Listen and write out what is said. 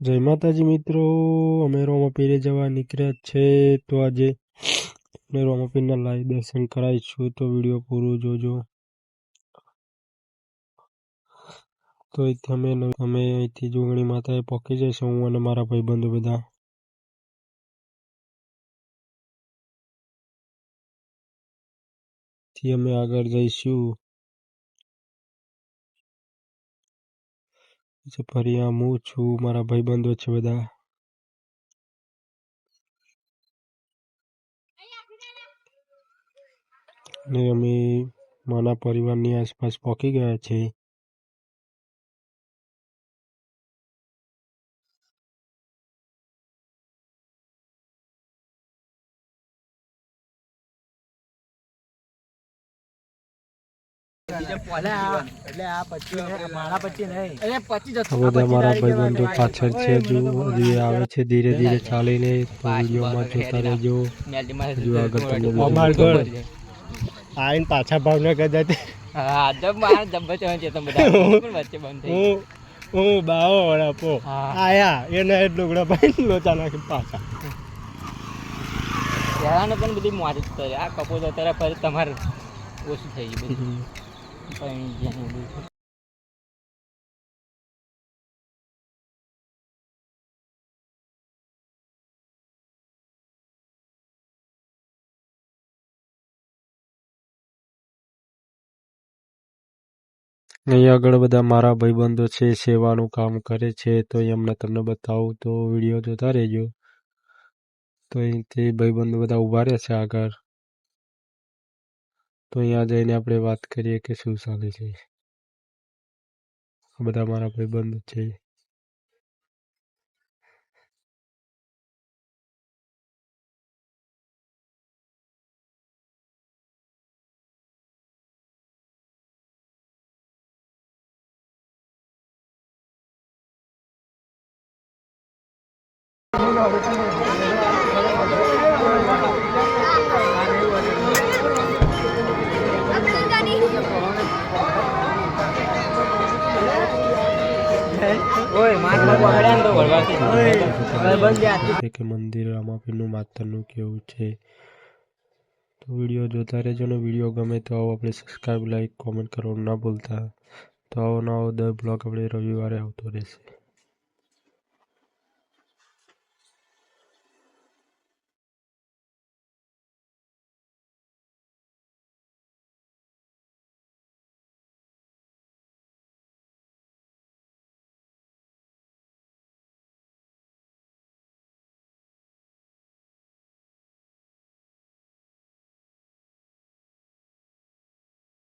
જય માતાજી મિત્રો, અમે રોમાપીરે જવા નીકળ્યા છે. તો આજે અમે રોમાપીરના લાઈવ દર્શન કરાવીશું. તો વીડિયો પૂરો જોજો. તો અહીંથી અમે અમે અહીંથી જોગણી માતાએ પહોંચી જઈશું, હું અને મારા ભાઈબંધો બધા. થી અમે આગળ જઈશું. પછી ફરી હું છું, મારા ભાઈબંધો છે બધા. ને અમે મારા પરિવારની આસપાસ પહોંચી ગયા છે. બધા પાછળ છે હજુ હજુ આવે છે ધીરે ધીરે ચાલીને વિડીયોમાં જોતા રહેજો. હજુ આગળ તમને અમાર બધું ઘર. આઈને પાછા ભાવનગર જતી હા જબ માર જબ્બર ચવન છે તમે બધા. પણ વચ્ચે બંધ થઈ હું હું બાવો વડાપો આયા એને લુગડા પાઈ લોચા નાખી પાછા. ત્યાંને પણ બધી મોજ જ કરે આ કપો અત્યારે ફરી તમારે ઓછું થઈ ગયું બધું. હમ. પણ જ્યાં ને બધું. અહીં આગળ બધા મારા ભાઈબંધો છે, સેવાનું કામ કરે છે, તો એમને તમને બતાવું, તો વીડિયો જોતા રહેજો તો અહીંથી ભાઈબંધો બધા ઊભા રહે છે આગળ તો અહીંયા જઈને આપણે વાત કરીએ કે શું ચાલે છે. બધા મારા ભાઈબંધો છે. Thank માર છે કે મંદિર રામાપીરનું માતરનું કેવું છે? તો વીડિયો જોતા રહેજો ને. વીડિયો ગમે તો આવો આપણે સબસ્ક્રાઈબ લાઈક કોમેન્ટ કરવાનું ના ભૂલતા. તો આવો નવો દર બ્લોગ આપણે રવિવારે આવતો રહેશે.